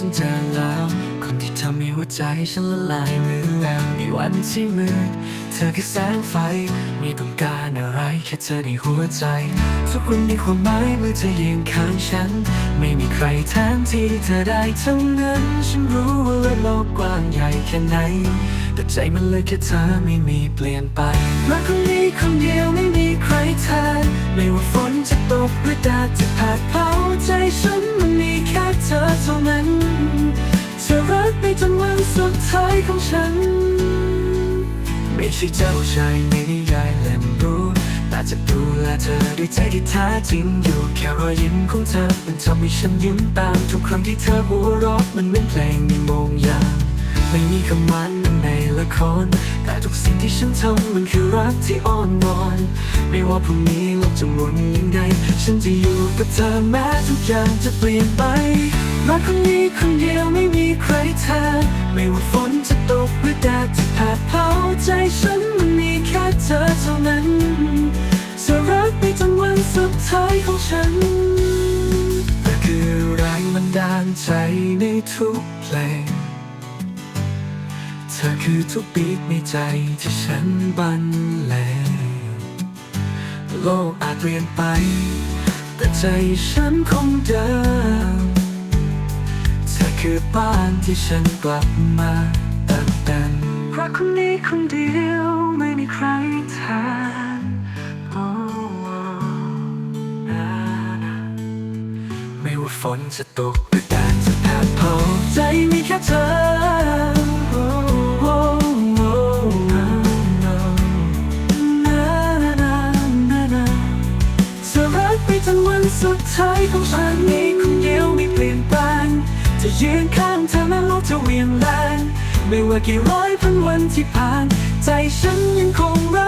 ฉันเจอแล้ว คนที่ทำให้หัวใจฉันละลายเมือนมีวันที่มืด เธอคือแสงไฟ ไม่ต้องการอะไรแค่เธอในหัวใจ ทุกคนมีความหมายเมื่อเธอยืนข้างฉัน ไม่มีใครแทนที่เธอได้เท่านั้น ฉันรู้ว่าโลกกว้างใหญ่แค่ไหน แต่ใจมันเลยแค่เธอไม่มีเปลี่ยนไปรักคนนี้คนเดียวไม่มีใครแทนไม่ว่าฝนจะตก ของฉัน ไม่ใช่เจ้าชายในนิยายเล่มรู้แต่จะดูแลเธอด้วยใจที่แท้จริงอยู่แค่รอยยิ้มของเธอมันทำให้ฉันยิ้มตามทุกครั้งที่เธอหัวเราะมันเหมือนเพลงในมงยามไม่มีคำมันในละคร แต่ทุกสิ่งที่ฉันทำมันคือรักที่อ่อนวอน ไม่ว่าพรุ่งนี้โลกจะหมุนยังไง ฉันจะอยู่กับเธอแม้ทุกอย่างจะเปลี่ยนไปรักคนนี้คนเดียว ใครแทนไม่ว่าฝนจะตกหรือแดดจะแผดเผาใจฉันมันมีแค่เธอเท่านั้นจะรักไปจนวันสุดท้ายของฉันเธอคือแรงบันดาลใจในทุกเพลง เธอคือทุกบีทในใจที่ฉันบรรเลงโลกอาจเปลี่ยนไป แต่ใจฉันคงเดิม คือบ้านที่ฉันกลับมาเติมเต็มรักคนนี้คนเดียวไม่มีใครแทนไม่ว่าฝนจะตกหรือแดดจะแผดเผาใจมีแค่เธอโอ้โอ้โอ้นานนานานจะรักไปจนวันสุดท้ายของฉันนี้คนเดียวไม่เปลี่ยนแปลง จะยืนข้างเธอแม้โลกจะเวียนแรงไม่ว่ากี่ร้อยพันวันที่ผ่าน ใจฉันยังคงรัก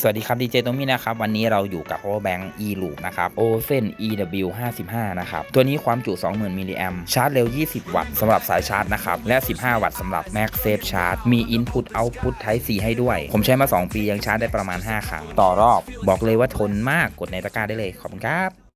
สวัสดีครับดีเจตรงนี้นะครับ วันนี้เราอยู่กับ power bank e loop นะครับ o c e n ew 55นะครับ ตัวนี้ความจุ 20,000มิลลิแอมชาร์จเร็ว 20 วัตต์สำหรับสายชาร์จนะครับ และ 15 วัตต์สำหรับ Max Safe Charge มี Input Output Type C ให้ด้วย ผมใช้มา 2 ปียังชาร์จได้ประมาณ 5 ครั้ง ต่อรอบ บอกเลยว่าทนมากกดในตะกร้าได้เลย ขอบคุณครับ